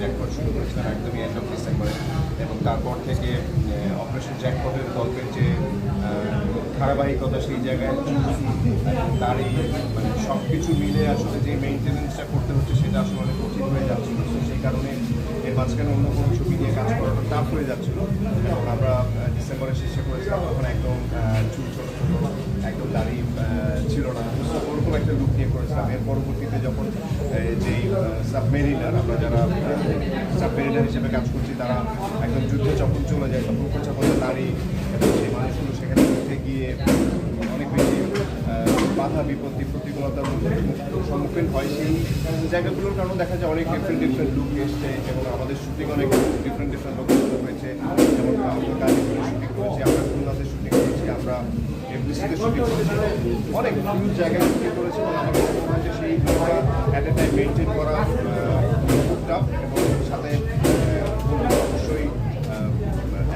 Jackpot শুরু করেছিলাম একদমই এন্ড অফ ডিসেম্বরে এবং তারপর থেকে অপারেশন জ্যাকপটের গল্পের যে ধারাবাহিকতা সেই জায়গায় তার এই মানে সব কিছু মিলে আসলে যে মেনটেনেন্সটা করতে হচ্ছে সেটা আসলে অনেক কঠিন হয়ে যাচ্ছিল। সেই কারণে এর মাঝখানে অন্য কোনো ছবি নিয়ে কাজ করাটা টাফ হয়ে যাচ্ছিল। এবং আমরা ডিসেম্বরের শেষে করেছিলাম, তখন একদম চুল ছোটো ছোটো, একদম দাড়ি ছিল না। ওরকম একটা লুক নিয়ে করেছিলাম। এর পরবর্তীতে যখন সাবমেরিনার আমরা যারা সাবমেরিনার হিসেবে কাজ করছি, তারা একদম যুদ্ধে যখন চলে যায়, তখন কোচা দাড়ি এবং সেই মানুষগুলো সেখানে উঠে গিয়ে অনেক বেশি বাধা, বিপত্তি, প্রতিকূলতার মধ্যে সম্মুখীন হয়। সেই জায়গাগুলোর কারণে দেখা যায় অনেক ডিফারেন্ট ডিফারেন্ট লুক এসছে এবং আমাদের শুটিং অনেক ডিফারেন্ট ডিফারেন্ট লোকেশন হয়েছে। যেমন আমরা গাজীপুরে শুটিং করেছি, আমরা খুলনাতে শুটিং করেছি, আমরা এফবিসিতে শুটিং করেছি। অনেক জায়গায় শুটিং করেছি এবং অ্যাট এ টাইম মেনটেন করা খুব এবং সাথে অবশ্যই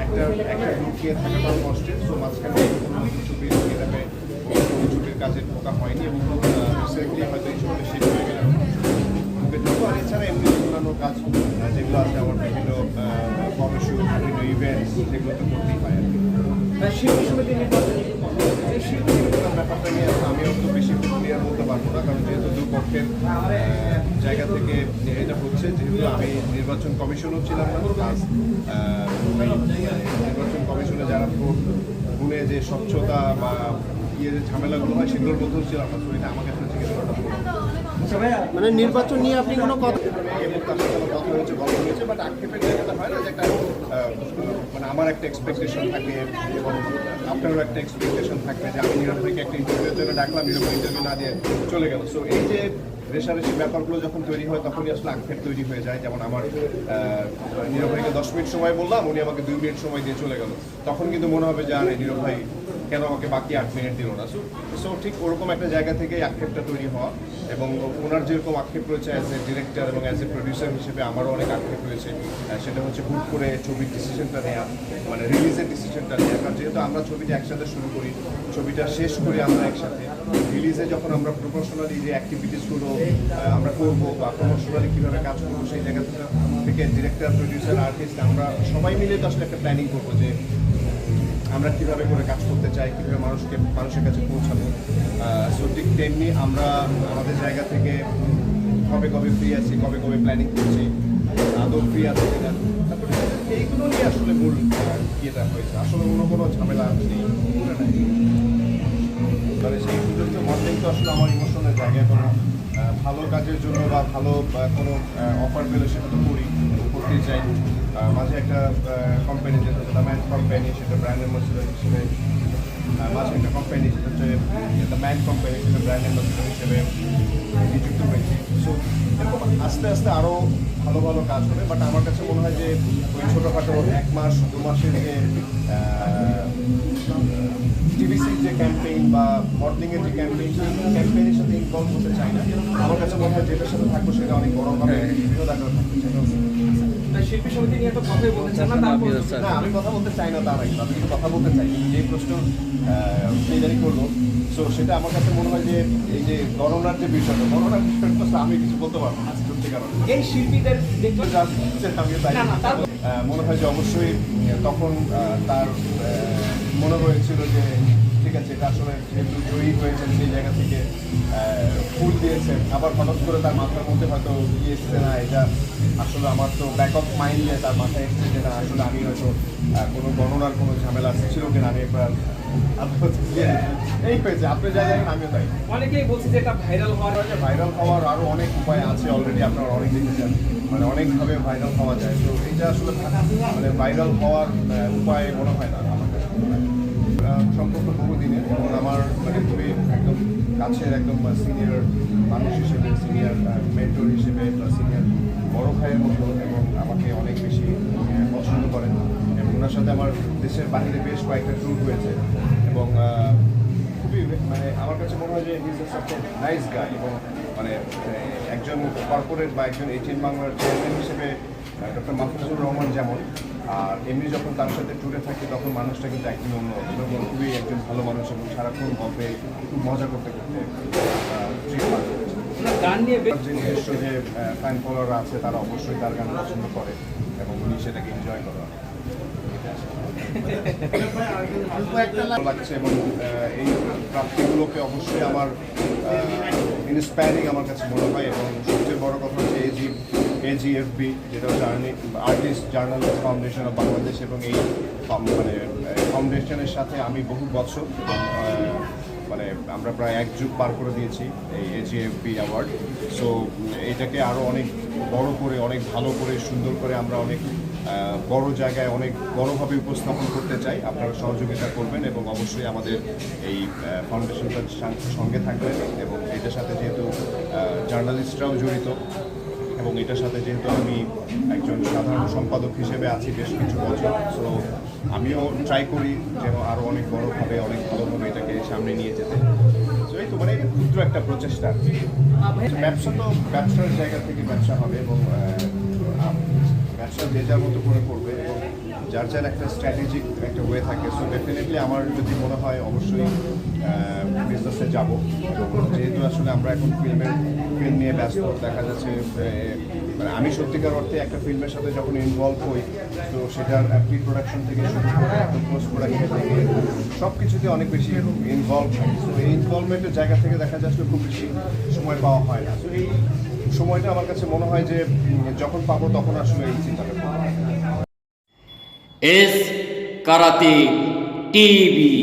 একটা একটা লুকিয়ে থাকাটাও কষ্টের সো মাঝখানে কোনো ছবি লুকিয়ে থাকে কোনো ছবির কাজে ঢোকা হয়নি এবং রিসেন্টলি হয়তো এই ছবিটা শেষ হয়ে গেল আর এছাড়া এমনি অন্যান্য কাজ যেগুলো আছে আমার বিভিন্ন ফটোশুট বিভিন্ন ইভেন্টস সেগুলো তো করতেই হয় আর কি। শিল্পী সমিতি নির্বাচন শিল্পী ব্যাপারটা নিয়ে আমিও তো বেশি ক্লিয়ার বলতে পারব না কারণ যেহেতু দুপক্ষের আহ, জায়গা থেকে এটা হচ্ছে যেহেতু আমি নির্বাচন কমিশনও ছিলাম না প্লাস নির্বাচন কমিশনে যারা গুণে যে স্বচ্ছতা বা ইয়ে যে ঝামেলাগুলো হয় সেগুলোর মধ্যেও ছিলাম না আমাকে একটা আমাকে আসলে মানে নির্বাচন নিয়ে আপনি কোনো কথা একটা মানে আমার একটা এক্সপেকটেশন থাকে এবং আপনারও একটা এক্সপেকটেশন থাকবে যে আমি নিরভয়কে একটা ইন্টারভিউর জন্য ডাকলাম নিরভয় ইন্টারভিউ না দিয়ে চলে গেল। সো এই যে রেশারেশি ব্যাপারগুলো যখন তৈরি হয় তখনই আসলে আক্ষেপ তৈরি হয়ে যায়। যেমন আমার আহ, নিরভয়কে দশ মিনিট সময় বললাম উনি আমাকে দুই মিনিট সময় দিয়ে চলে গেল। তখন কিন্তু মনে হবে যে আরে নিরভয় কেন আমাকে বাকি আট মিনিট দিল না? সো সো ঠিক ওরকম একটা জায়গা থেকেই আক্ষেপটা তৈরি হওয়া এবং ওনার যেরকম আক্ষেপ রয়েছে অ্যাজ এ ডিরেক্টর এবং অ্যাজ এ প্রডিউসার হিসেবে আমারও অনেক আক্ষেপ রয়েছে। সেটা হচ্ছে হুট করে ছবির ডিসিশনটা নেওয়া মানে রিলিজের ডিসিশনটা নেওয়া কারণ যেহেতু আমরা ছবিটা একসাথে শুরু করি, ছবিটা শেষ করি আমরা একসাথে রিলিজে যখন আমরা প্রফেশনালি যে অ্যাক্টিভিটিসগুলো আমরা করব বা প্রফেশনালি কীভাবে কাজ করব সেই জায়গা থেকে- থেকে ডিরেক্টর প্রডিউসার আর্টিস্ট আমরা সবাই মিলে তো আসলে একটা প্ল্যানিং করব যে আমরা কীভাবে করে কাজ করতে চাই, কীভাবে মানুষকে, মানুষের কাছে পৌঁছাবো সো ঠিক তেমনি আমরা আমাদের জায়গা থেকে কবে কবে ফ্রি আছি, কবে কবে প্ল্যানিং করছি, আদৌ ফ্রি আছে কিনা, তারপরে এইগুলো নিয়ে আসলে মূল ইয়েটা হয়েছে। আসলে অন্য কোনো ঝামেলা নেই মানে সেই সুযোগ মডেলিং তো আসলে আমার ইমোশনের জায়গায় কোনো ভালো কাজের জন্য বা ভালো কোনো অফার পেলে সেটা তো করি, করতে চাই। মাঝে একটা কোম্পানি যেটা দ্য ম্যান কোম্পানি সেটা ব্র্যান্ড অ্যাম্বাসিডার হিসেবে মাঝে একটা কোম্পানি সেটা হচ্ছে দ্য ম্যান কোম্পানি সেটা ব্র্যান্ড অ্যাম্বাসিডার হিসেবে নিযুক্ত হয়েছি। সো এরকম আস্তে আস্তে আরও ভালো ভালো কাজ হবে বাট আমার কাছে মনে হয় যে ওই ছোটোখাটো এক মাস, দু মাসের যে টিভিসির যে ক্যাম্পেইন বা মডেলিংয়ের যে ক্যাম্পেইন সেই ক্যাম্পেইনের সাথে ইনভলভ হতে চাই না। আমার কাছে মনে হয় যেটার সাথে থাকব সেটা অনেক বড় হবে আকারে থাকতে চাই শিল্পী সমিতি নিয়ে তো কথাই বলছেন না না আমি কথা বলতে চাই না তার আগে। আমি কিন্তু কথা বলতে চাই যে প্রশ্ন সে জানি করল। সো সেটা আমার কাছে মনে হয় যে এই যে গণনার যে বিষয়টা গণনার বিষয়টা আমি কিছু বলতে পারব না সত্যিকার অর্থে। এই শিল্পীদের দেখতে যা আমিও তাই মনে হয় যে অবশ্যই তখন তার মনে হয়েছিল যে ঠিক আছে এটা আসলে যেহেতু জয়ী হয়েছেন সেই জায়গা থেকে ফুল দিয়েছেন আবার হঠাৎ করে তার মাথার মধ্যে হয়তো কি এসছে না এটা আসলে আমার তো ব্যাক অফ মাইন্ডে তার মাথায় এসছে যে না আসলে আমি হয়তো কোনো গণনার কোনো ঝামেলা ছিল কিনা আমি একবার এই হয়েছে আপনার জায়গায় আমিও তাই। অনেকেই বলছে যে এটা ভাইরাল হওয়ার যে ভাইরাল হওয়ার আরও অনেক উপায় আছে অলরেডি আপনারা অনেক দেখেছেন। মানে অনেকভাবে ভাইরাল হওয়া যায়। তো এটা আসলে মানে ভাইরাল হওয়ার উপায় মনে হয় না। কাছের একদম সিনিয়র মানুষ হিসেবে সিনিয়র মেন্টর হিসেবে সিনিয়র বড় ভাইয়ের মতো এবং আমাকে অনেক বেশি পছন্দ করেন। এবং ওনার সাথে আমার দেশের বাইরে বেশ কয়েকটা ট্যুর হয়েছে এবং খুবই মানে আমার কাছে মনে হয় যে ইজ এ নাইস গাই এবং মানে একজন কর্পোরেট বা একজন এইচএন বাংলার চেয়ারম্যান হিসেবে ডক্টর মাহফুজুর রহমান যেমন আর এমনি যখন তার সাথে ট্যুরে থাকি তখন মানুষটা কিন্তু একদমই অন্য এবং খুবই একজন ভালো মানুষ এবং সারাক্ষণ গল্পে খুব মজা করতে করতে গান নিয়ে যে নিজস্ব যে ফ্যান ফলোয়ার আছে তারা অবশ্যই তার গান পছন্দ করে এবং উনি সেটাকে এনজয় করে। লাগছে এবং এই প্রাপ্তিগুলোকে অবশ্যই আমার ইন্সপায়ারিং আমার কাছে মনে হয় এবং সবচেয়ে বড় কথা হচ্ছে এজি এজিএফবি যেটা journey artist journalist foundation of Bangladesh এবং এই মানে ফাউন্ডেশনের সাথে আমি বহু বছর মানে আমরা প্রায় এক যুগ পার করে দিয়েছি এই এজিএফবি অ্যাওয়ার্ড সো এটাকে আরও অনেক বড় করে, অনেক ভালো করে, সুন্দর করে আমরা অনেক বড় জায়গায় অনেক বড়ভাবে উপস্থাপন করতে চাই। আপনারা সহযোগিতা করবেন এবং অবশ্যই আমাদের এই ফাউন্ডেশনটার সঙ্গে থাকবেন এবং এটার সাথে যেহেতু জার্নালিস্টরাও জড়িত এবং এটার সাথে যেহেতু আমি একজন সাধারণ সম্পাদক হিসেবে আছি বেশ কিছু বছর সো আমিও ট্রাই করি যেন আরও অনেক বড়োভাবে, অনেক ভালোভাবে এটাকে সামনে নিয়ে যেতে। তো এই তো মানে ক্ষুদ্র একটা প্রচেষ্টা ব্যবসা তো ব্যবসার জায়গা থেকে ব্যবসা হবে এবং ব্যবসা যে যার মতো করে করবে এবং যার যার একটা স্ট্র্যাটেজিক একটা ওয়ে থাকে সো ডেফিনেটলি আমার যদি মনে হয় অবশ্যই বিজনেসে যাব। যেহেতু আসলে আমরা এখন ফিল্মের ফিল্ম ব্যস্ত, দেখা যাচ্ছে মানে আমি সত্যিকার অর্থে একটা ফিল্মের সাথে যখন ইনভলভ হই, তো সেটার প্রি প্রোডাকশন থেকে শুরু করে পোস্ট প্রোডাকশন থেকে সব কিছুতে অনেক বেশি ইনভলভ থাকি তো এই ইনভলভমেন্টের জায়গা থেকে দেখা যাচ্ছে খুব বেশি সময় পাওয়া হয় না। তো এই সময়টা আমার কাছে মনে হয় যে যখন পাবো তখন আসলে এই চিন্তাটা। S karate TV.